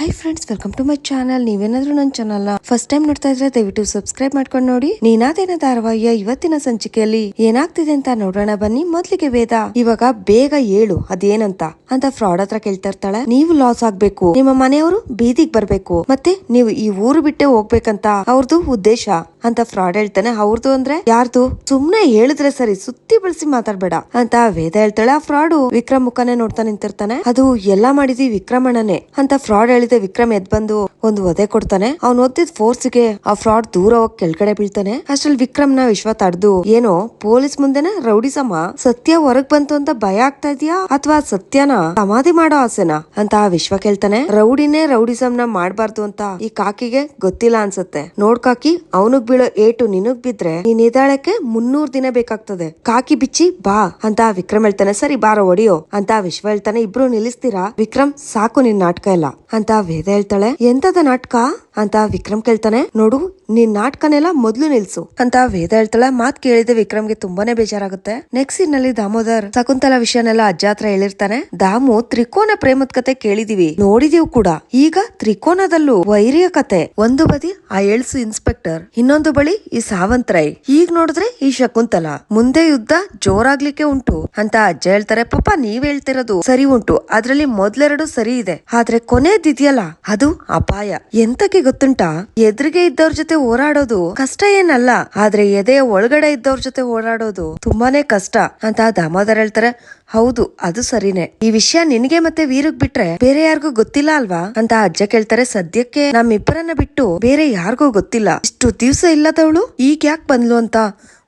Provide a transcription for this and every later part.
Hi friends welcome to my channel ನೀವೇನಾದ್ರೂ ನನ್ನ channel first time ನೋಡ್ತಾ ಇದ್ರೆ ದಯವಿಟ್ಟು ಸಬ್ಸ್ಕ್ರೈಬ್ ಮಾಡ್ಕೊಂಡು ನೋಡಿ. ನೀನಾದೇನ ಧಾರಾವಾಹಿಯ ಇವತ್ತಿನ ಸಂಚಿಕೆಯಲ್ಲಿ ಏನಾಗ್ತಿದೆ ಅಂತ ನೋಡೋಣ ಬನ್ನಿ. ಮೊದ್ಲಿಗೆ ವೇದ, ಇವಾಗ ಬೇಗ ಏಳು. ಅದೇನಂತ? ಅಂತ ಫ್ರಾಡ್ ಹತ್ರ ಕೇಳ್ತಾ ಇರ್ತಾಳೆ. ನೀವು ಲಾಸ್ ಆಗ್ಬೇಕು. ನಿಮ್ಮ ಮನೆಯವರು ಬೀದಿಗೆ ಬರ್ಬೇಕು. ಮತ್ತೆ ನೀವು ಈ ಊರು ಬಿಟ್ಟೆ ಹೋಗ್ಬೇಕಂತ ಅವ್ರದ್ದು ಉದ್ದೇಶ. ಅಂತ ಫ್ರಾಡ್ ಹೇಳ್ತಾನೆ. ಅವ್ರದ್ದು ಅಂದ್ರೆ ಯಾರ್ದು? ಸುಮ್ನೆ ಹೇಳಿದ್ರೆ ಸರಿ, ಸುತ್ತಿ ಬಳಸಿ ಮಾತಾಡ್ಬೇಡ ಅಂತ ವೇದ ಹೇಳ್ತಾಳೆ. ಆ ಫ್ರಾಡು ವಿಕ್ರಮ್ ಮುಖನೇ ನೋಡ್ತಾ ನಿಂತಿರ್ತಾನೆ. ಅದು ಎಲ್ಲಾ ಮಾಡಿದಿ ವಿಕ್ರಮಣ್ಣನೇ ಅಂತ ಫ್ರಾಡ್ ಹೇಳಿದ. ವಿಕ್ರಮ್ ಎದ್ ಬಂದು ಒಂದು ಒದೆ ಕೊಡ್ತಾನೆ. ಅವ್ನ್ ಓದ್ತಿದ್ ಫೋರ್ಸ್ಗೆ ಆ ಫ್ರಾಡ್ ದೂರ ಹೋಗಿ ಕೆಳಗಡೆ ಬೀಳ್ತಾನೆ. ಅಷ್ಟ್ರಲ್ಲಿ ವಿಕ್ರಮ್ನ ವಿಶ್ವ ತಡ್ದು, ಏನೋ, ಪೊಲೀಸ್ ಮುಂದೆನೆ ರೌಡಿಸಮ್ಮ, ಸತ್ಯ ಹೊರಗ್ ಬಂತು ಅಂತ ಭಯ ಆಗ್ತಾ ಇದೆಯಾ? ಅಥವಾ ಸತ್ಯನ ಸಮಾಧಿ ಮಾಡೋ ಆಸೆನಾ? ಅಂತ ವಿಶ್ವ ಕೇಳ್ತಾನೆ. ರೌಡಿನೇ ರೌಡಿಸಮ್ನ ಮಾಡ್ಬಾರ್ದು ಅಂತ ಈ ಕಾಕಿಗೆ ಗೊತ್ತಿಲ್ಲ ಅನ್ಸುತ್ತೆ. ನೋಡ್ ಕಾಕಿ ಬೀಳೋ ಏಟು ನಿನಗ್ ಬಿದ್ರೆ ನೀನ್ ಎದಾಳಕ್ಕೆ ಮುನ್ನೂರ್ ದಿನ ಬೇಕಾಗ್ತದೆ. ಕಾಕಿ ಬಿಚ್ಚಿ ಬಾ. ಅಂತ ವಿಕ್ರಮ್ ಹೇಳ್ತಾನೆ ಸರಿ ಬಾರೋ, ಒಡಿಯೋ. ಅಂತ ವಿಶ್ವ ಹೇಳ್ತಾನೆ ಇಬ್ರು ನಿಲ್ಲಿಸ್ತೀರಾ? ವಿಕ್ರಮ್, ಸಾಕು ನಿನ್ ನಾಟಕ ಇಲ್ಲ ಅಂತ ವೇದ ಹೇಳ್ತಾಳೆ ಎಂತದ ನಾಟಕ? ಅಂತ ವಿಕ್ರಮ್ ಕೇಳ್ತಾನೆ. ನೋಡು, ನಿನ್ ನಾಟಕನೆಲ್ಲ ಮೊದ್ಲು ನಿಲ್ಸು. ಅಂತ ವೇದ ಹೇಳ್ತಾಳೆ. ಮಾತ್ ಕೇಳಿದೆ ವಿಕ್ರಮ್ಗೆ ತುಂಬಾನೇ ಬೇಜಾರಾಗುತ್ತೆ. ನೆಕ್ಸ್ಟ್ ಸೀನ್ನಲ್ಲಿ ದಾಮೋದರ್ ಶಕುಂತಲ ವಿಷಯನೆಲ್ಲ ಅಜ್ಜ ಹತ್ರ ಹೇಳಿರ್ತಾನೆ. ದಾಮು ತ್ರಿಕೋನ ಪ್ರೇಮದ ಕತೆ ಕೇಳಿದೀವಿ. ನೋಡಿದೀವಿ ಕೂಡ. ಈಗ ತ್ರಿಕೋನದಲ್ಲೂ ವೈರಿಯ ಕತೆ. ಒಂದು ಬದಿ ಆ ಎಳ್ಸು ಇನ್ಸ್ಪೆಕ್ಟರ್ ಇನ್ನೊಂದು ಬಳಿ ಈ ಸಾವಂತ್ ರೈ ಈಗ ನೋಡಿದ್ರೆ ಈ ಶಕುಂತಲ. ಮುಂದೆ ಯುದ್ಧ ಜೋರಾಗ್ಲಿಕ್ಕೆ ಉಂಟು. ಅಂತ ಅಜ್ಜ ಹೇಳ್ತಾರೆ. ಪಾಪ ನೀವ್ ಹೇಳ್ತಿರೋದು ಸರಿ ಉಂಟು. ಅದ್ರಲ್ಲಿ ಮೊದ್ಲೆರಡು ಸರಿ ಇದೆ. ಆದ್ರೆ ಕೊನೆದಿದೆಯಲ್ಲ, ಅದು ಅಪಾಯ. ಎಂತಕ್ಕೆ ಗೊತ್ತುಂಟಾ? ಎದುರಿಗೆ ಇದ್ದವ್ರ ಜೊತೆ ಹೋರಾಡೋದು ಕಷ್ಟ ಏನಲ್ಲ, ಆದ್ರೆ ಎದೆಯ ಒಳಗಡೆ ಇದ್ದವ್ರ ಜೊತೆ ಓಡಾಡೋದು ತುಂಬಾನೇ ಕಷ್ಟ ಅಂತ ದಾಮೋದರ್ ಹೇಳ್ತಾರೆ. ಹೌದು, ಅದು ಸರಿನೇ. ಈ ವಿಷಯ ನಿನಗೆ ಮತ್ತೆ ವೀರಗ್ ಬಿಟ್ರೆ ಬೇರೆ ಯಾರಿಗೂ ಗೊತ್ತಿಲ್ಲ ಅಲ್ವಾ? ಅಂತ ಅಜ್ಜ ಕೇಳ್ತಾರೆ. ಸದ್ಯಕ್ಕೆ ನಮ್ಮಿಬ್ಬರನ್ನ ಬಿಟ್ಟು ಬೇರೆ ಯಾರಿಗೂ ಗೊತ್ತಿಲ್ಲ. ಇಷ್ಟು ದಿವ್ಸ ಇಲ್ಲದವಳು? ಈಗ ಯಾಕೆ ಬಂದ್ಲು ಅಂತ?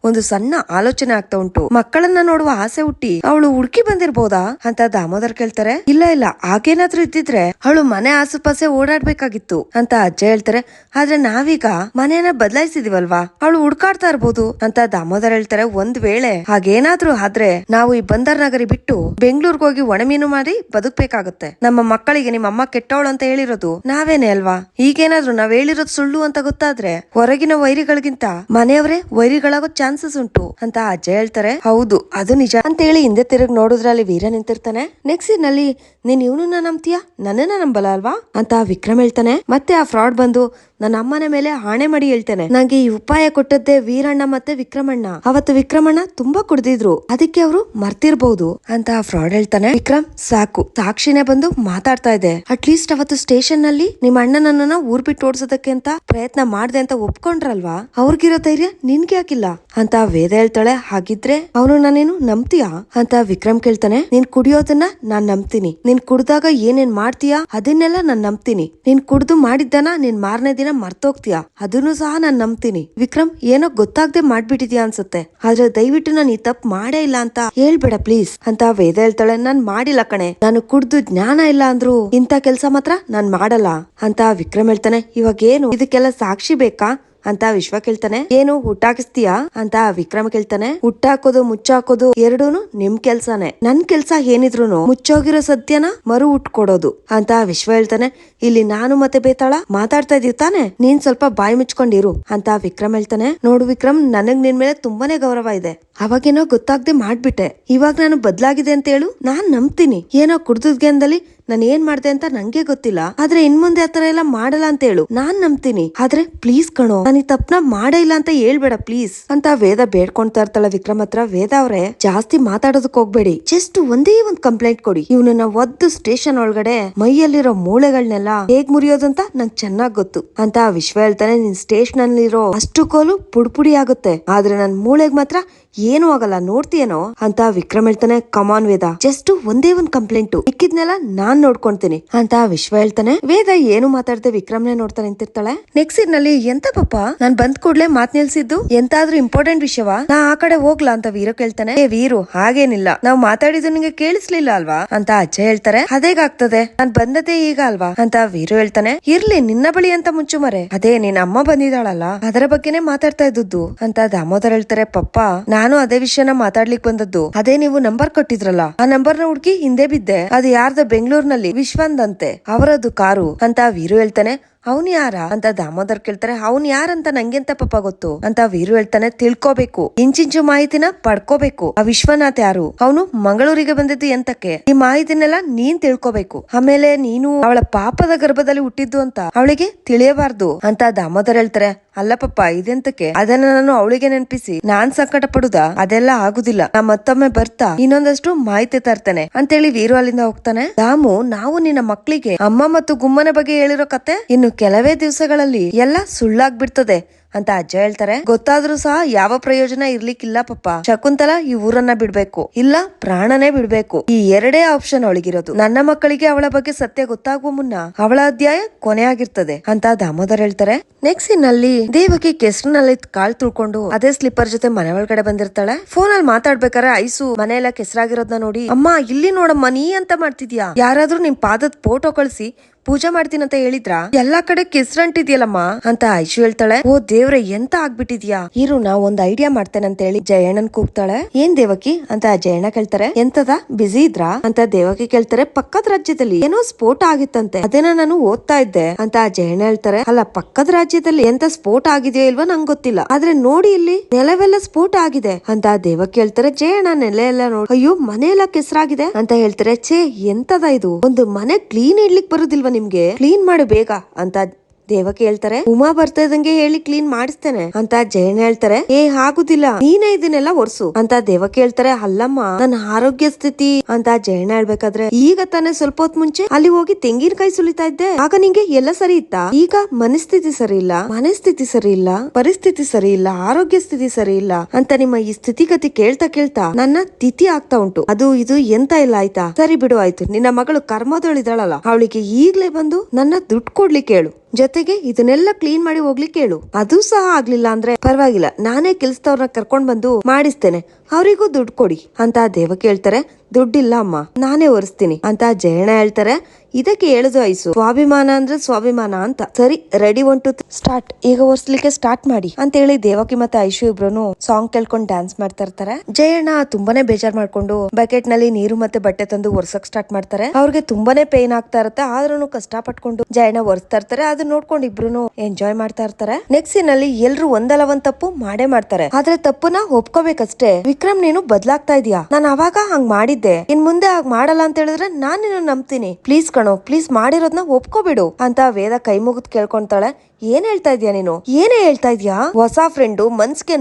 ಒಂದು ಸಣ್ಣ ಆಲೋಚನೆ ಆಗ್ತಾ ಉಂಟು. ಮಕ್ಕಳನ್ನ ನೋಡುವ ಆಸೆ ಹುಟ್ಟಿ ಅವಳು ಹುಡುಕಿ ಬಂದಿರ್ಬೋದಾ ಅಂತ ದಾಮೋದರ್ ಕೇಳ್ತಾರೆ. ಇಲ್ಲ ಇಲ್ಲ, ಹಾಗೇನಾದ್ರೂ ಇದ್ದಿದ್ರೆ ಅವಳು ಮನೆ ಆಸುಪಾಸೆ ಓಡಾಡ್ಬೇಕಾಗಿತ್ತು ಅಂತ ಅಜ್ಜ ಹೇಳ್ತಾರೆ. ಆದ್ರೆ ನಾವೀಗ ಮನೆಯನ್ನ ಬದಲಾಯಿಸಿದೀವಲ್ವಾ? ಅವಳು ಹುಡ್ಕಾಡ್ತಾ ಇರ್ಬೋದು ಅಂತ ದಾಮೋದರ್ ಹೇಳ್ತಾರೆ. ಒಂದ್ ವೇಳೆ ಹಾಗೇನಾದ್ರೂ ಆದ್ರೆ ನಾವು ಈ ಬಂದರ್ ನಗರಿ ಬಿಟ್ಟು ಬೆಂಗಳೂರಿಗೆ ಹೋಗಿ ಒಣಮೀನು ಮಾಡಿ ಬದುಕ್ಬೇಕಾಗತ್ತೆ. ನಮ್ಮ ಮಕ್ಕಳಿಗೆ ನಿಮ್ಮ ಅಮ್ಮ ಕೆಟ್ಟವಳು ಅಂತ ಹೇಳಿರೋದು ನಾವೇನೆ ಅಲ್ವಾ? ಈಗೇನಾದ್ರೂ ನಾವ್ ಹೇಳಿರೋದು ಸುಳ್ಳು ಅಂತ ಗೊತ್ತಾದ್ರೆ ಹೊರಗಿನ ವೈರಿಗಳಿಗಿಂತ ಮನೆಯವರೇ ವೈರಿಗಳಾಗೋ ಚಾನ್ಸಸ್ ಉಂಟು ಅಂತ ಅಜ್ಜ ಹೇಳ್ತಾರೆ. ಹೌದು, ಅದು ನಿಜ. ಅಂತ ಹೇಳಿ ಹಿಂದೆ ತಿರುಗ್ ನೋಡಿದ್ರಲ್ಲಿ ವೀರ ನಿಂತಿರ್ತಾನೆ. ನೆಕ್ಸ್ಟ್ನಲ್ಲಿ ನೀನ್ ಇವನನ್ನ ನಂಬ್ತೀಯಾ? ನನ್ನನ್ನ ನಂಬಲ್ಲ ಅಲ್ವಾ? ಅಂತ ವಿಕ್ರಮ್ ಹೇಳ್ತಾನೆ. ಮತ್ತೆ ಆ ಫ್ರಾಡ್ ಬಂದು ನನ್ನ ಅಮ್ಮನ ಮೇಲೆ ಆಣೆ ಮಾಡಿ ಹೇಳ್ತೇನೆ. ನಂಗೆ ಈ ಉಪಾಯ ಕೊಟ್ಟದ್ದೇ ವೀರಣ್ಣ ಮತ್ತೆ ವಿಕ್ರಮಣ್ಣ. ಅವತ್ತು ವಿಕ್ರಮಣ್ಣ ತುಂಬಾ ಕುಡ್ದಿದ್ರು. ಅದಕ್ಕೆ ಅವರು ಮರ್ತಿರ್ಬಹುದು ಅಂತ ಫ್ರಾಡ್ ಹೇಳ್ತಾನೆ. ವಿಕ್ರಮ್, ಸಾಕು. ಸಾಕ್ಷಿನೇ ಬಂದು ಮಾತಾಡ್ತಾ ಇದೆ. ಅಟ್ಲೀಸ್ಟ್ ಅವತ್ತು ಸ್ಟೇಷನ್ನಲ್ಲಿ ನಿಮ್ಮ ಅಣ್ಣನನ್ನ ಊರ್ ಬಿಟ್ಟು ಓಡಿಸೋದಕ್ಕೆ ಅಂತ ಪ್ರಯತ್ನ ಮಾಡ್ದೆ ಅಂತ ಒಪ್ಕೊಂಡ್ರಲ್ವಾ? ಅವ್ರಿಗಿರೋ ಧೈರ್ಯ ನಿನ್ಗೆ ಯಾಕಿಲ್ಲ ಅಂತ ವೇದ ಹೇಳ್ತಾಳೆ. ಹಾಗಿದ್ರೆ ಅವನು ನಾನೇನು ನಂಬ್ತೀಯಾ? ಅಂತ ವಿಕ್ರಮ್ ಕೇಳ್ತಾನೆ. ನೀನ್ ಕುಡಿಯೋದನ್ನ ನಾನ್ ನಂಬ್ತೀನಿ. ನೀನ್ ಕುಡ್ದಾಗ ಏನೇನ್ ಮಾಡ್ತೀಯಾ? ಅದನ್ನೆಲ್ಲ ನಾನ್ ನಂಬ್ತೀನಿ. ನೀನ್ ಕುಡ್ದು ಮಾಡಿದ್ದಾನ ನೀನ್ ಮಾರನೇ ದಿನ ಮರ್ತೋಗ್ತೀಯಾ? ಅದನ್ನು ಸಹ ನಾನ್ ನಂಬ್ತೀನಿ. ವಿಕ್ರಮ್, ಏನೋ ಗೊತ್ತಾಗ್ದೆ ಮಾಡ್ಬಿಟ್ಟಿದ್ಯಾ ಅನ್ಸುತ್ತೆ. ಆದ್ರೆ ದಯವಿಟ್ಟು ನಾನು ಈ ತಪ್ಪು ಮಾಡೇ ಇಲ್ಲ ಅಂತ ಹೇಳ್ಬೇಡ ಪ್ಲೀಸ್. ಅಂತ ವೇದ ಹೇಳ್ತಾಳೆ, ನಾನ್ ಮಾಡಿಲ್ಲ ಕಣೆ. ನಾನು ಕುಡ್ದು ಜ್ಞಾನ ಇಲ್ಲ ಅಂದ್ರು ಇಂತ ಕೆಲ್ಸ ಮಾತ್ರ ನಾನ್ ಮಾಡಲ್ಲ. ಅಂತ ವಿಕ್ರಮ್ ಹೇಳ್ತಾನೆ ಇವಾಗ ಏನು ಇದಕ್ಕೆಲ್ಲ ಸಾಕ್ಷಿ ಬೇಕಾ? ಅಂತ ವಿಶ್ವ ಕೇಳ್ತಾನೆ. ಏನು ಹುಟ್ಟಾಕಿಸ್ತೀಯಾ ಅಂತ ವಿಕ್ರಮ ಕೇಳ್ತಾನೆ. ಹುಟ್ಟಾಕೋದು ಮುಚ್ಚಾಕೋದು ಎರಡೂನು ನಿಮ್ ಕೆಲ್ಸಾನೆ. ನನ್ ಕೆಲ್ಸ ಏನಿದ್ರು ಮುಚ್ಚೋಗಿರೋ ಸತ್ಯನ ಮರು ಹುಟ್ಕೊಡೋದು ಅಂತ ವಿಶ್ವ ಹೇಳ್ತಾನೆ. ಇಲ್ಲಿ ನಾನು ಮತ್ತೆ ಬೇತಾಳ ಮಾತಾಡ್ತಾ ಇದೀವಿ ತಾನೆ? ನೀನ್ ಸ್ವಲ್ಪ ಬಾಯಿ ಮುಚ್ಕೊಂಡಿರು ಅಂತ ವಿಕ್ರಮ್ ಹೇಳ್ತಾನೆ. ನೋಡು ವಿಕ್ರಮ್, ನನಗ್ ನಿನ್ ಮೇಲೆ ತುಂಬಾನೇ ಗೌರವ ಇದೆ. ಅವಾಗೇನೋ ಗೊತ್ತಾಗ್ದೆ ಮಾಡ್ಬಿಟ್ಟೆ. ಇವಾಗ ನಾನು ಬದ್ಲಾಗಿದೆ ಅಂತ ಹೇಳು, ನಾನ್ ನಂಬ್ತೀನಿ. ಏನೋ ಕುಡ್ದದ್ ಗೆಂದಲ್ಲಿ ನಾನು ಏನ್ ಮಾಡ್ದೆ ಅಂತ ನಂಗೆ ಗೊತ್ತಿಲ್ಲ. ಆದ್ರೆ ಇನ್ ಮುಂದೆ ಆತರ ಎಲ್ಲ ಮಾಡಲ್ಲ ಅಂತ ಹೇಳು. ನಾನ್ ನಂಬ್ತೀನಿ. ಆದ್ರೆ ಪ್ಲೀಸ್ ಕಣೋ, ನಾನು ಈ ತಪ್ಪನ ಮಾಡೇ ಇಲ್ಲ ಅಂತ ಹೇಳ್ಬೇಡ ಪ್ಲೀಸ್ ಅಂತ ವೇದ ಬೇಡ್ಕೊಂತಾ ಇರ್ತಾಳ ವಿಕ್ರಮ್ ಹತ್ರ. ವೇದ ಅವ್ರೆ, ಜಾಸ್ತಿ ಮಾತಾಡೋದಕ್ ಹೋಗ್ಬೇಡಿ. ಜಸ್ಟ್ ಒಂದೇ ಒಂದ್ ಕಂಪ್ಲೇಂಟ್ ಕೊಡಿ. ಇವನನ್ನ ಒದ್ದು ಸ್ಟೇಷನ್ ಒಳಗಡೆ ಮೈಯಲ್ಲಿರೋ ಮೂಳೆಗಳನ್ನೆಲ್ಲ ಹೇಗ್ ಮುರಿಯೋದು ಅಂತ ನಂಗೆ ಚೆನ್ನಾಗ್ ಗೊತ್ತು. ಅಂತ ವಿಶ್ವ ಹೇಳ್ತಾನೆ, ನಿನ್ ಸ್ಟೇಷನ್ ಅಲ್ಲಿರೋ ಅಷ್ಟು ಕೋಲು ಪುಡ್ಪುಡಿ ಆಗುತ್ತೆ. ಆದ್ರೆ ನನ್ ಮೂಳೆಗ್ ಮಾತ್ರ ಏನು ಆಗಲ್ಲ, ನೋಡ್ತೀಯೇನೋ? ಅಂತ ವಿಕ್ರಮ್ ಹೇಳ್ತಾನೆ ಕಮಾನ್ ವೇದ. ಜಸ್ಟ್ ಒಂದೇ ಒಂದ್ ಕಂಪ್ಲೇಂಟ್ ಇಕ್ಕಿದ್ನೆಲ್ಲ ನಾನ್ ನೋಡ್ಕೊಂತೀನಿ. ಅಂತ ವಿಶ್ವ ಹೇಳ್ತಾನೆ. ವೇದ ಏನು ಮಾತಾಡದೆ ವಿಕ್ರಮ್ನೆ ನೋಡ್ತಾ ನಿಂತಿರ್ತಾಳೆ? ನೆಕ್ಸ್ಟ್ನಲ್ಲಿ, ಎಂತ ಪಾಪ? ನಾನ್ ಬಂದ್ ಕೂಡ್ಲೆ ಮಾತ್ ನಿಲ್ಸಿದ್ದು? ಎಂತಾದ್ರೂ ಇಂಪಾರ್ಟೆಂಟ್ ವಿಷಯವಾ? ನಾ ಆ ಕಡೆ ಹೋಗ್ಲಾ? ಅಂತ ವೀರ ಕೇಳ್ತಾನೆ. ಏ ವೀರು, ಹಾಗೇನಿಲ್ಲ. ನಾವ್ ಮಾತಾಡಿದ್ದು ನಿಂಗೆ ಕೇಳಿಸ್ಲಿಲ್ಲ ಅಲ್ವಾ? ಅಂತ ಅಜ್ಜ ಹೇಳ್ತಾರೆ. ಅದೇಗಾಗ್ತದೆ? ನಾನ್ ಬಂದದೇ ಈಗ ಅಲ್ವಾ? ಅಂತ ವೀರು ಹೇಳ್ತಾನೆ. ಇರ್ಲಿ, ನಿನ್ನ ಬಳಿ ಅಂತ ಮುಂಚು ಮರೆ ಅದೇ, ನಿನ್ ಅಮ್ಮ ಬಂದಿದ್ದಾಳಲ್ಲ? ಅದರ ಬಗ್ಗೆನೆ ಮಾತಾಡ್ತಾ ಇದ್ದದ್ದು? ಅಂತ ದಾಮೋದರ್ ಹೇಳ್ತಾರೆ. ಪಪ್ಪ, ನಾನು ಅದೇ ವಿಷಯನ ಮಾತಾಡ್ಲಿಕ್ ಬಂದದ್ದು. ಅದೇ ನೀವು ನಂಬರ್ ಕೊಟ್ಟಿದ್ರಲ್ಲ? ಆ ನಂಬರ್ನ ಹುಡುಕಿ ಹಿಂದೆ ಬಿದ್ದೆ. ಅದು ಯಾರ್ದ ಬೆಂಗಳೂರಿನಲ್ಲಿ ವಿಶ್ವಂದಂತೆ ಅವರದು ಕಾರು ಅಂತ ವೀರು ಹೇಳ್ತಾನೆ. ಅವನ್ ಯಾರ ಅಂತ ದಾಮೋದರ್ ಕೇಳ್ತಾರೆ. ಅವನ್ ಯಾರಂತ ನಂಗೆಂತ ಪಾಪ ಗೊತ್ತು? ಅಂತ ವೀರು ಹೇಳ್ತಾನೆ. ತಿಳ್ಕೋಬೇಕು. ಇಂಚಿಂಚು ಮಾಹಿತಿನ ಪಡ್ಕೋಬೇಕು. ಆ ವಿಶ್ವನಾಥ್ ಯಾರು? ಅವನು ಮಂಗಳೂರಿಗೆ ಬಂದಿದ್ದು ಎಂತಕ್ಕೆ? ಈ ಮಾಹಿತಿನೆಲ್ಲ ನೀನ್ ತಿಳ್ಕೋಬೇಕು. ಆಮೇಲೆ ನೀನು ಅವಳ ಪಾಪದ ಗರ್ಭದಲ್ಲಿ ಹುಟ್ಟಿದ್ದು ಅಂತ ಅವಳಿಗೆ ತಿಳಿಯಬಾರ್ದು ಅಂತ ದಾಮೋದರ್ ಹೇಳ್ತಾರೆ. ಅಲ್ಲ ಇದೆಂತಕ್ಕೆ ಅದನ್ನ ನಾನು ಅವಳಿಗೆ ನೆನಪಿಸಿ. ನಾನ್ ಸಂಕಟ ಪಡುದ ಅದೆಲ್ಲ ಆಗುದಿಲ್ಲ. ನಾ ಮತ್ತೊಮ್ಮೆ ಬರ್ತಾ ಇನ್ನೊಂದಷ್ಟು ಮಾಹಿತಿ ತರ್ತೇನೆ. ಅಂತೇಳಿ ವೀರು ಅಲ್ಲಿಂದ ಹೋಗ್ತಾನೆ. ರಾಮು, ನಾವು ನಿನ್ನ ಮಕ್ಕಳಿಗೆ ಅಮ್ಮ ಮತ್ತು ಗುಮ್ಮನ ಬಗ್ಗೆ ಹೇಳಿರೋ ಕತೆ ಇನ್ನು ಕೆಲವೇ ದಿವಸಗಳಲ್ಲಿ ಎಲ್ಲ ಸುಳ್ಳಾಗ್ಬಿಡ್ತದೆ. ಅಂತ ಅಜ್ಜ ಹೇಳ್ತಾರೆ. ಗೊತ್ತಾದ್ರೂ ಸಹ ಯಾವ ಪ್ರಯೋಜನ ಇರ್ಲಿಕ್ಕಿಲ್ಲ ಪಪ್ಪ. ಶಕುಂತಲಾ ಈ ಊರನ್ನ ಬಿಡ್ಬೇಕು. ಇಲ್ಲ, ಪ್ರಾಣನೇ ಬಿಡ್ಬೇಕು. ಈ ಎರಡೇ ಆಪ್ಷನ್ ಅವಳಿಗಿರೋದು ನನ್ನ ಮಕ್ಕಳಿಗೆ ಅವಳ ಬಗ್ಗೆ ಸತ್ಯ ಗೊತ್ತಾಗುವ ಮುನ್ನ ಅವಳ ಅಧ್ಯಾಯ ಕೊನೆಯಾಗಿರ್ತದೆ ಅಂತ ದಾಮೋದರ್ ಹೇಳ್ತಾರೆ. ನೆಕ್ಸ್ಟ್ ಇನ್ನಲ್ಲಿ ದೇವಕಿ ಕೆಸರಿನಲ್ಲಿ ಕಾಲ್ ತುಳ್ಕೊಂಡು ಅದೇ ಸ್ಲಿಪ್ಪರ್ ಜೊತೆ ಮನೆ ಒಳಗಡೆ ಬಂದಿರ್ತಾಳೆ. ಫೋನ್ ಅಲ್ಲಿ ಮಾತಾಡ್ಬೇಕಾರೆ ಐಸು ಮನೆಯೆಲ್ಲ ಕೆಸರಾಗಿರೋದ್ನ ನೋಡಿ, ಅಮ್ಮ, ಇಲ್ಲಿ ನೋಡಮ್ಮ, ನೀ ಅಂತ ಮಾಡ್ತಿದ್ಯಾ? ಯಾರಾದ್ರೂ ನಿಮ್ ಪಾದದ ಫೋಟೋ ಕಳ್ಸಿ ಪೂಜೆ ಮಾಡ್ತೀನಂತ ಹೇಳಿದ್ರ? ಎಲ್ಲಾ ಕಡೆ ಕೆಸ್ರಂಟಿದ್ಯಲ್ಲಮ್ಮ ಅಂತ ಐಶು ಹೇಳ್ತಾಳೆ. ಓ ದೇವ್ರೆ, ಎಂತ ಆಗ್ಬಿಟ್ಟಿದ್ಯಾ? ಇರು, ನಾ ಒಂದ್ ಐಡಿಯಾ ಮಾಡ್ತೇನೆ ಅಂತ ಹೇಳಿ ಜಯಣ್ಣನ್ ಕೂಗ್ತಾಳೆ. ಏನ್ ದೇವಕಿ? ಅಂತ ಜಯಣ್ಣ ಕೇಳ್ತಾರೆ. ಎಂತದ? ಬಿಸಿ ಇದ್ರಾ? ಅಂತ ದೇವಕಿ ಕೇಳ್ತಾರೆ. ಪಕ್ಕದ ರಾಜ್ಯದಲ್ಲಿ ಏನೋ ಸ್ಫೋಟ ಆಗಿತ್ತಂತೆ. ಅದೇನ ನಾನು ಓದ್ತಾ ಇದ್ದೆ ಅಂತ ಜಯಣ್ಣ ಹೇಳ್ತಾರೆ. ಅಲ್ಲ, ಪಕ್ಕದ ರಾಜ್ಯದಲ್ಲಿ ಎಂತ ಸ್ಫೋಟ ಆಗಿದೆಯೋ ಇಲ್ವಾ ನಂಗೆ ಗೊತ್ತಿಲ್ಲ. ಆದ್ರೆ ನೋಡಿ ಇಲ್ಲಿ ನೆಲವೆಲ್ಲ ಸ್ಫೋಟ ಆಗಿದೆ ಅಂತ ದೇವಕಿ ಹೇಳ್ತಾರೆ. ಜಯಣ್ಣ, ನೆಲೆ ಎಲ್ಲ ನೋಡಿ ಅಯ್ಯೋ ಮನೆ ಎಲ್ಲ ಕೆಸರಾಗಿದೆ ಅಂತ ಹೇಳ್ತಾರೆ. ಛೇ, ಎಂತದ ಇದು? ಒಂದು ಮನೆ ಕ್ಲೀನ್ ಇಡ್ಲಿಕ್ ಬರುದಿಲ್ವಾ ನಿಮ್ಗೆ ಕ್ಲೀನ್ ಮಾಡು ಬೇಗ ಅಂತ ದೇವಕಿ ಹೇಳ್ತಾರೆ ಉಮಾ ಬರ್ತಾ ಇದಂಗೆ ಹೇಳಿ ಕ್ಲೀನ್ ಮಾಡಿಸ್ತೇನೆ ಅಂತ ಜಯನ್ ಹೇಳ್ತಾರೆ. ಏ, ಆಗುದಿಲ್ಲ, ನೀನೇ ಇದನ್ನೆಲ್ಲ ಒರ್ಸು ಅಂತ ದೇವಕಿ ಹೇಳ್ತಾರೆ ಅಲ್ಲಮ್ಮ, ನನ್ನ ಆರೋಗ್ಯ ಸ್ಥಿತಿ ಅಂತ ಜಯಣ್ಣ ಹೇಳ್ಬೇಕಾದ್ರೆ, ಈಗ ತಾನೇ ಸ್ವಲ್ಪ ಹೊತ್ ಮುಂಚೆ ಅಲ್ಲಿ ಹೋಗಿ ತೆಂಗಿನಕಾಯಿ ಸುಲಿತಾ ಇದ್ದೆ. ಆಗ ನಿಂಗೆ ಎಲ್ಲ ಸರಿ ಇತ್ತಾ? ಈಗ ಮನಸ್ಥಿತಿ ಸರಿ ಇಲ್ಲ, ಮನಸ್ಥಿತಿ ಸರಿ ಇಲ್ಲ, ಪರಿಸ್ಥಿತಿ ಸರಿ ಇಲ್ಲ, ಆರೋಗ್ಯ ಸ್ಥಿತಿ ಸರಿ ಇಲ್ಲ ಅಂತ ನಿಮ್ಮ ಈ ಸ್ಥಿತಿಗತಿ ಕೇಳ್ತಾ ಕೇಳ್ತಾ ನನ್ನ ತಿಥಿ ಆಗ್ತಾ ಉಂಟು. ಅದು, ಇದು ಎಂತ ಇಲ್ಲ ಆಯ್ತಾ? ಸರಿ ಬಿಡು, ಆಯ್ತು. ನಿನ್ನ ಮಗಳು ಕರ್ಮದೊಳಿದಳಲ್ಲ, ಅವಳಿಗೆ ಈಗ್ಲೇ ಬಂದು ನನ್ನ ದುಡ್ಡು ಕೊಡ್ಲಿಕ್ಕೆ ಹೇಳು. ಜೊತೆಗೆ ಇದನ್ನೆಲ್ಲ ಕ್ಲೀನ್ ಮಾಡಿ ಹೋಗ್ಲಿಕ್ಕೆ ಹೇಳು ಅದು ಸಹ ಆಗ್ಲಿಲ್ಲ ಅಂದ್ರೆ ಪರವಾಗಿಲ್ಲ. ನಾನೇ ಕೆಲ್ಸದವ್ರನ್ನ ಕರ್ಕೊಂಡ್ ಬಂದು ಮಾಡಿಸ್ತೇನೆ. ಅವರಿಗೂ ದುಡ್ಡು ಕೊಡಿ ಅಂತ ದೇವ ಹೇಳ್ತಾರೆ ದುಡ್ಡಿಲ್ಲ ಅಮ್ಮ. ನಾನೇ ಒರೆಸ್ತೀನಿ ಅಂತ ಜಯಣ್ಣ ಹೇಳ್ತಾರೆ. ಇದಕ್ಕೆ ಹೇಳುದು ಐಸು. ಸ್ವಾಭಿಮಾನ ಅಂದ್ರೆ ಸ್ವಾಭಿಮಾನ ಅಂತ. ಸರಿ ರೆಡಿ ಒನ್ ಟು ಸ್ಟಾರ್ಟ್ ಈಗ ಒರ್ಸ್ಲಿಕ್ಕೆ ಸ್ಟಾರ್ಟ್ ಮಾಡಿ. ಅಂತ ಹೇಳಿ ದೇವಕಿ ಮತ್ತೆ ಐಶು ಇಬ್ರು ಸಾಂಗ್ ಕೇಳ್ಕೊಂಡು ಡ್ಯಾನ್ಸ್ ಮಾಡ್ತಾ ಇರ್ತಾರೆ. ಜಯಣ್ಣ ತುಂಬಾನೇ ಬೇಜಾರ್ ಮಾಡ್ಕೊಂಡು ಬಕೆಟ್ನಲ್ಲಿ ನೀರು ಮತ್ತೆ ಬಟ್ಟೆ ತಂದು ಒರ್ಸಕ್ ಸ್ಟಾರ್ಟ್ ಮಾಡ್ತಾರೆ. ಅವ್ರಿಗೆ ತುಂಬಾನೇ ಪೇನ್ ಆಗ್ತಾ ಇರುತ್ತೆ. ಆದ್ರೂ ಕಷ್ಟ ಪಟ್ಕೊಂಡು ಜಯಣ್ಣ ಒರೆಸ್ತಾ ಇರ್ತಾರೆ. ಅದನ್ನ ನೋಡ್ಕೊಂಡು ಇಬ್ರು ಎಂಜಾಯ್ ಮಾಡ್ತಾ ಇರ್ತಾರೆ. ನೆಕ್ಸ್ಟ್ನಲ್ಲಿ ಎಲ್ರು ಒಂದಲ್ಲ ಒಂದ್ ತಪ್ಪು ಮಾಡೇ ಮಾಡ್ತಾರೆ. ಆದ್ರೆ ತಪ್ಪುನ ಒಪ್ಕೋಬೇಕಷ್ಟೇ. ವಿಕ್ರಮ್, ನೀನು ಬದ್ಲಾಗ್ತಾ ಇದೀಯ? ನಾನು ಅವಾಗ ಹಂಗ್ ಮಾಡಿದ್ದೆ. ಇನ್ ಮುಂದೆ ಹಾಗೆ ಮಾಡಲ್ಲ ಅಂತ ಹೇಳಿದ್ರೆ ನಾನ್ ನಿನ್ನ ನಂಬ್ತೀನಿ. ಪ್ಲೀಸ್ ಕಣೋ, ಪ್ಲೀಸ್ ಮಾಡಿರೋದ್ನ ಒಪ್ಕೋಬಿಡು ಅಂತ ವೇದ ಕೈ ಮುಗಿದ್ ಕೇಳ್ಕೊಂತಾಳೆ. ಏನ್ ಹೇಳ್ತಾ ಇದೀಯ ನೀನು? ಏನೇ ಹೇಳ್ತಾ ಇದ್ಯಾ? ಹೊಸ ಫ್ರೆಂಡು ಮನ್ಸ್ಗೆ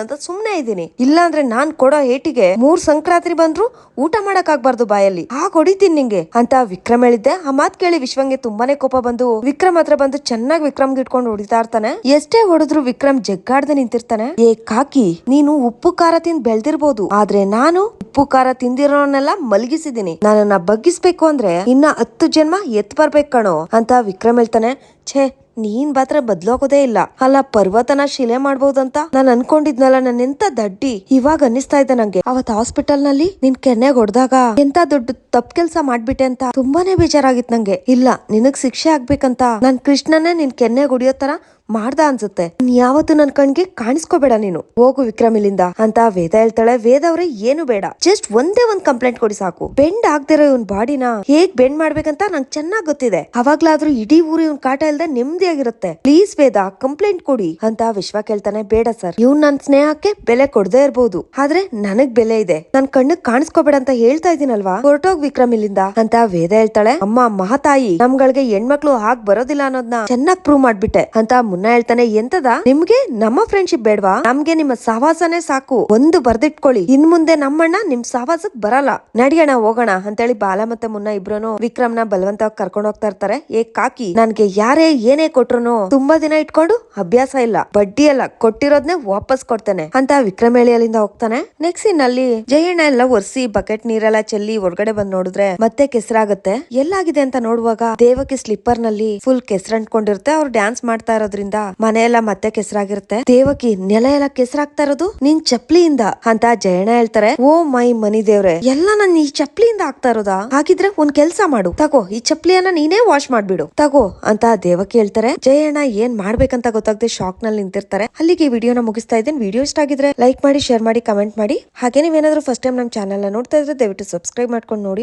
ಅಂತ ಸುಮ್ನೆ ಇದೀನಿ ಇಲ್ಲಾಂದ್ರೆ ನಾನ್ ಕೊಡೋ ಏಟಿಗೆ ಮೂರ್ ಸಂಕ್ರಾಂತಿ ಬಂದ್ರು ಊಟ ಮಾಡಕ್ ಆಗ್ಬಾರ್ದು ಬಾಯಲ್ಲಿ. ಹಾಗ್ ಹೊಡಿತೀನಿ ನಿಂಗೆ ಅಂತ ವಿಕ್ರಮ್ ಹೇಳಿದ್ದೆ. ಆ ಮಾತ್ ಕೇಳಿ ವಿಶ್ವಂಗೆ ತುಂಬಾನೇ ಕೋಪ ಬಂದು, ವಿಕ್ರಮ್ ಹತ್ರ ಬಂದು ಚೆನ್ನಾಗಿ ವಿಕ್ರಮ್ ಇಟ್ಕೊಂಡು ಹೊಡಿತಾ ಇರ್ತಾನೆ. ಎಷ್ಟೇ ಹೊಡೆದ್ರು ವಿಕ್ರಮ್ ಜಗ್ಗಾಡ್ದೆ ನಿಂತಿರ್ತಾನೆ. ಏ ಕಾಕಿ, ನೀನು ಉಪ್ಪು ಖಾರ ತಿಂದ್ ಬೆಳ್ದಿರ್ಬೋದು. ಆದ್ರೆ ನಾನು ಉಪ್ಪು, ಖಾರ ತಿಂದಿರೋನೆಲ್ಲ ಮಲಗಿಸಿದೀನಿ. ನನ್ನನ್ನ ಬಗ್ಗಿಸ್ಬೇಕು ಅಂದ್ರೆ ಇನ್ನ ಹತ್ತು ಜನ್ಮ ಎತ್ ಬರ್ಬೇಕು ಕಣೋ ಅಂತ ವಿಕ್ರಮ್ ಹೇಳ್ತಾನೆ. ಛೇ ನೀನ್ ಮಾತ್ರ ಬದ್ಲೋಗೋದೇ ಇಲ್ಲ. ಅಲ್ಲ, ಪರ್ವತನ ಶಿಲೆ ಮಾಡ್ಬೋದಂತ? ನಾನ್ ಅನ್ಕೊಂಡಿದ್ನಲ್ಲ ನನ್ ಎಂತ ದಡ್ಡಿ? ಇವಾಗ ಅನ್ನಿಸ್ತಾ ಇದೆ ನಂಗೆ. ಅವತ್ ಹಾಸ್ಪಿಟಲ್ನಲ್ಲಿ ನಿನ್ ಕೆನ್ನೆ ಹೊಡ್ದಾಗ ಎಂತ ದೊಡ್ಡ ತಪ್ ಕೆಲ್ಸ ಮಾಡ್ಬಿಟ್ಟೆ ಅಂತ ತುಂಬಾನೇ ಬೇಜಾರಾಗಿತ್ ನಂಗೆ. ಇಲ್ಲ, ನಿನಗ್ ಶಿಕ್ಷೆ ಆಗ್ಬೇಕಂತ. ನಾನ್ ಕೃಷ್ಣನೇ ನಿನ್ ಕೆನ್ನೆ ಹೊಡಿಯೋ ತರ ಮಾಡ್ದ ಅನ್ಸುತ್ತೆ. ಯಾವತ್ತು ನನ್ ಕಣ್ಗೆ ಕಾಣಿಸ್ಕೋಬೇಡ ನೀನು. ಹೋಗು ವಿಕ್ರಮ್ ಇಲ್ಲಿಂದ ಅಂತ ವೇದ ಹೇಳ್ತಾಳೆ. ವೇದ ಅವ್ರೆ, ಏನು ಬೇಡ. ಜಸ್ಟ್ ಒಂದೇ ಒಂದ್ ಕಂಪ್ಲೇಂಟ್ ಕೊಡಿ ಸಾಕು. ಬೆಂಡ್ ಆಗ್ದಿರೋ ಇವನ್ ಬಾಡಿನ ಹೇಗ್ ಬೆಂಡ್ ಮಾಡ್ಬೇಕಂತ ನಂಗೆ ಚೆನ್ನಾಗ್ ಗೊತ್ತಿದೆ. ಅವಾಗ್ಲಾದ್ರೂ ಇಡೀ ಊರು ಇವನ್ ಕಾಟ ಇಲ್ದೆ ನೆಮ್ಮದಿಯಾಗಿರುತ್ತೆ. ಪ್ಲೀಸ್ ವೇದ ಕಂಪ್ಲೇಂಟ್ ಕೊಡಿ ಅಂತ ವಿಶ್ವ ಕೇಳ್ತಾನೆ, ಬೇಡ ಸರ್ ಇವ್ ನನ್ ಸ್ನೇಹಕ್ಕೆ ಬೆಲೆ ಕೊಡದೇ ಇರ್ಬೋದು. ಆದ್ರೆ ನನಗ್ ಬೆಲೆ ಇದೆ. ನನ್ ಕಣ್ಣು ಕಾಣಿಸ್ಕೋಬೇಡ ಅಂತ ಹೇಳ್ತಾ ಇದೀನಲ್ವಾ ಹೊರಟೋಗ್ ವಿಕ್ರಮ್ ಇಲ್ಲಿಂದ ಅಂತ ವೇದ ಹೇಳ್ತಾಳೆ. ಅಮ್ಮ, ಮಹಾತಾಯಿ, ನಮ್ಗಳಿಗೆ ಹೆಣ್ಮಕ್ಳು ಹಾಗ್ ಬರೋದಿಲ್ಲ ಅನ್ನೋದ್ನ ಚೆನ್ನಾಗ್ ಪ್ರೂವ್ ಮಾಡ್ಬಿಟ್ಟೆ ಅಂತ ಮುನ್ನ ಹೇಳ್ತಾನೆ. ಎಂತದ? ನಿಮ್ಗೆ ನಮ್ಮ ಫ್ರೆಂಡ್ಶಿಪ್ ಬೇಡ್ವಾ? ನಮ್ಗೆ ನಿಮ್ಮ ಸಹವಾಸನೇ ಸಾಕು. ಒಂದು ಬರ್ದಿಟ್ಕೊಳ್ಳಿ. ಇನ್ ಮುಂದೆ ನಮ್ಮಣ್ಣ ನಿಮ್ ಸಹವಾಸಕ್ ಬರಲ್ಲ. ನಡಿಯೋಣ ಹೋಗೋಣ ಅಂತೇಳಿ ಬಾಲ ಮತ್ತೆ ಮುನ್ನ ಇಬ್ರು ವಿಕ್ರಮ್ನ ಬಲವಂತ ಕರ್ಕೊಂಡು ಹೋಗ್ತಾ ಇರ್ತಾರೆ. ಏ ಕಾಕಿ, ನನ್ಗೆ ಯಾರೇ ಏನೇ ಕೊಟ್ರು ತುಂಬಾ ದಿನ ಇಟ್ಕೊಂಡು ಅಭ್ಯಾಸ ಇಲ್ಲ, ಬಡ್ಡಿ ಎಲ್ಲ ಕೊಟ್ಟಿರೋದ್ನೇ ವಾಪಸ್ ಕೊಡ್ತೇನೆ ಅಂತ ವಿಕ್ರಮ್ ಅಲ್ಲಿಂದ ಹೋಗ್ತಾನೆ. ನೆಕ್ಸ್ಟ್ ಇನ್ನಲ್ಲಿ ಜಯಣ್ಣ ಎಲ್ಲ ಒರ್ಸಿ ಬಕೆಟ್ ನೀರೆಲ್ಲ ಚೆಲ್ಲಿ ಹೊರಗಡೆ ಬಂದ್ ನೋಡಿದ್ರೆ ಮತ್ತೆ ಕೆಸರಾಗತ್ತೆ. ಎಲ್ಲಾಗಿದೆ ಅಂತ ನೋಡುವಾಗ ದೇವಕಿ ಸ್ಲಿಪ್ಪರ್ನಲ್ಲಿ ಫುಲ್ ಕೆಸರಂಟ್ಕೊಂಡಿರುತ್ತೆ. ಅವ್ರು ಡ್ಯಾನ್ಸ್ ಮಾಡ್ತಾ ಇರೋದ್ರಿಂದ ಮನೆ ಎಲ್ಲ ಮತ್ತೆ ಕೆಸರಾಗಿರುತ್ತೆ. ದೇವಕಿ ನೆಲ ಎಲ್ಲ ಕೆಸರಾಗ್ತಾ ಇರೋದು ನಿನ್ ಚಪ್ಲಿಯಿಂದ ಅಂತ ಜಯಣ್ಣ ಹೇಳ್ತಾರೆ. ಓ ಮೈ ಮನಿ ದೇವ್ರೆ, ಎಲ್ಲ ನನ್ ಈ ಚಪ್ಲಿಯಿಂದ ಆಗ್ತಾ ಇರೋದಾ? ಹಾಗಿದ್ರೆ ಒಂದ್ ಕೆಲ್ಸ ಮಾಡು. ತಗೋ, ಈ ಚಪ್ಲಿಯನ್ನ ನೀನೇ ವಾಶ್ ಮಾಡ್ಬಿಡು. ತಗೋ ಅಂತ ದೇವಕಿ ಹೇಳ್ತಾರೆ ಜಯಣ್ಣ ಏನ್ ಮಾಡ್ಬೇಕಂತ ಗೊತ್ತಾಗದೆ ಶಾಕ್ನಲ್ಲಿ ನಿಂತಿರ್ತಾರೆ. ಅಲ್ಲಿಗೆ ವಿಡಿಯೋನ ಮುಗಿಸ್ತಾ ಇದ್ದೀನಿ. ವಿಡಿಯೋ ಇಷ್ಟ ಆಗಿದ್ರೆ ಲೈಕ್ ಮಾಡಿ ಶೇರ್ ಮಾಡಿ ಕಮೆಂಟ್ ಮಾಡಿ. ಹಾಗೆ ನೀವೇನಾದ್ರೂ ಫಸ್ಟ್ ಟೈಮ್ ನಮ್ ಚಾನಲ್ ನೋಡ್ತಾ ಇದ್ರೆ ದಯವಿಟ್ಟು ಸಬ್ಸ್ಕ್ರೈಬ್ ಮಾಡ್ಕೊಂಡು ನೋಡಿ.